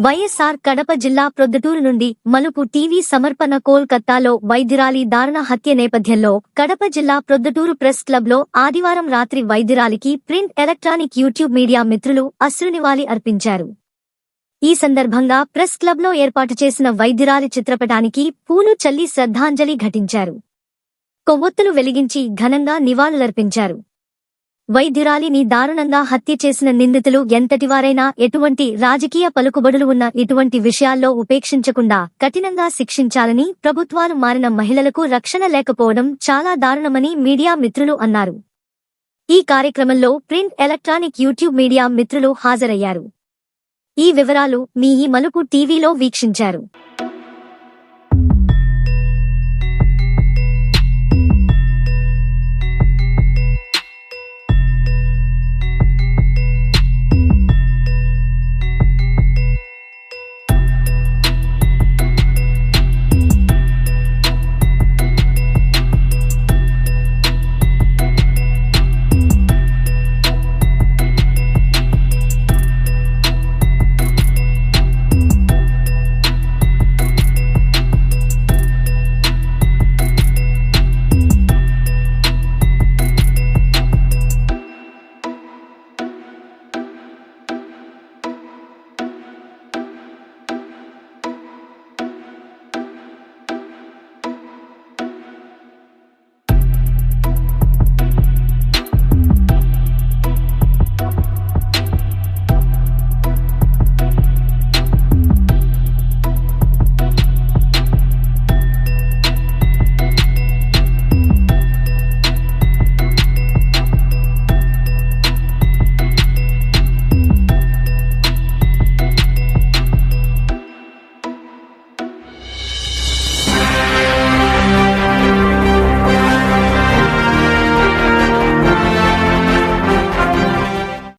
వైఎస్ఆర్ కడప జిల్లా ప్రొద్దుటూరు నుండి మలుపు టీవీ సమర్పణ కోల్కత్తాలో వైద్యురాలి దారుణ హత్య నేపథ్యంలో కడప జిల్లా ప్రొద్దుటూరు ప్రెస్ క్లబ్లో ఆదివారం రాత్రి వైద్యురాలికి ప్రింట్ ఎలక్ట్రానిక్ యూట్యూబ్ మీడియా మిత్రులు అశ్రునివాళి అర్పించారు. ఈ సందర్భంగా ప్రెస్ క్లబ్లో ఏర్పాటు చేసిన వైద్యురాలి చిత్రపటానికి పూలు చల్లి శ్రద్ధాంజలి ఘటించారు. కొవ్వొత్తులు వెలిగించి ఘనంగా నివాళులర్పించారు. వైద్యురాలిని దారుణంగా హత్య చేసిన నిందితులు ఎంతటివారైనా ఎటువంటి రాజకీయ పలుకుబడులు ఉన్న ఇటువంటి విషయాల్లో ఉపేక్షించకుండా కఠినంగా శిక్షించాలని ప్రభుత్వాలు మారిన మహిళలకు రక్షణ లేకపోవడం చాలా దారుణమని మీడియా మిత్రులు అన్నారు. ఈ కార్యక్రమంలో ప్రింట్ ఎలక్ట్రానిక్ యూట్యూబ్ మీడియా మిత్రులు హాజరయ్యారు. ఈ వివరాలు మీ ఈ మలుపు టీవీలో వీక్షించారు.